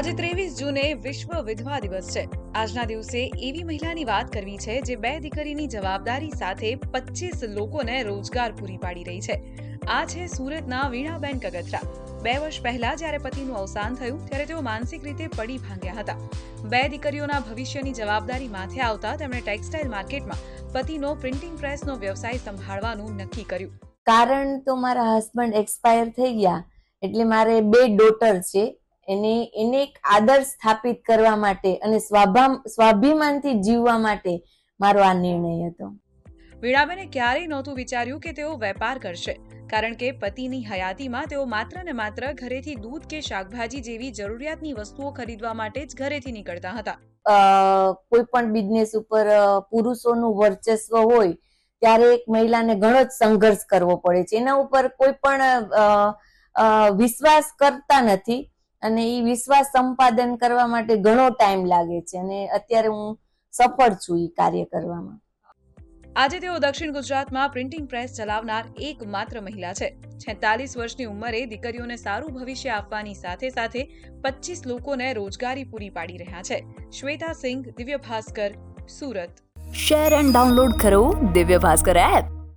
આજે ત્રેવીસ જૂને વિશ્વ વિધવા દિવસ છે. આજના દિવસે એવી મહિલાની વાત કરવી છે જે બે દીકરીની જવાબદારી સાથે પચીસ લોકોને રોજગાર પૂરી પાડી રહી છે. આ છે સુરતના વીણાબેન કગથરા. બે વર્ષ પહેલા જ્યારે પતિનું અવસાન થયું, ત્યારે તેઓ માનસિક રીતે પડી ભાંગ્યા હતા. બે દીકરીઓના ભવિષ્યની જવાબદારી માથે આવતા તેમણે ટેક્સટાઇલ માર્કેટમાં પતિનો પ્રિન્ટિંગ પ્રેસનો વ્યવસાય સંભાળવાનું નક્કી કર્યું. કારણ તો મારા હસબન્ડ એક્સપાયર થઈ ગયા, એટલે મારે બે ડોટર છે. એને એને એક આદર સ્થાપિત કરવા માટે અને સ્વાભા સ્વાભિમાનથી જીવવા માટે મારો આ નિર્ણય હતો. વીણાબેને ક્યારેય નહોતું વિચાર્યું કે તેઓ વેપાર કરશે કારણ કે પતિની હયાતીમાં તેઓ માત્ર ને માત્ર ઘરેથી દૂધ કે શાકભાજી જેવી જરૂરિયાતની વસ્તુઓ ખરીદવા માટે જ ઘરેથી નીકળતા હતા. કોઈ પણ બિઝનેસ ઉપર પુરુષોનું વર્ચસ્વ હોય ત્યારે એક મહિલાને ઘણો જ સંઘર્ષ કરવો પડે છે. એના ઉપર કોઈ પણ વિશ્વાસ કરતા નથી. અને એ વિશ્વાસ સંપાદન કરવા માટે ઘણો ટાઈમ લાગે છે અને અત્યારે હું સફળ છું એ કાર્ય કરવામાં. આજે તેઓ દક્ષિણ ગુજરાતમાં પ્રિન્ટિંગ પ્રેસ ચલાવનાર એકમાત્ર મહિલા છે. છેતાલીસ વર્ષની ઉંમરે દીકરીઓને સારું ભવિષ્ય આપવાની સાથે સાથે પચીસ લોકોને રોજગારી પૂરી પાડી રહ્યા છે. Shweta Singh Divya Bhaskar Surat. Share and download કરો દિવ્ય ભાસ્કર એપ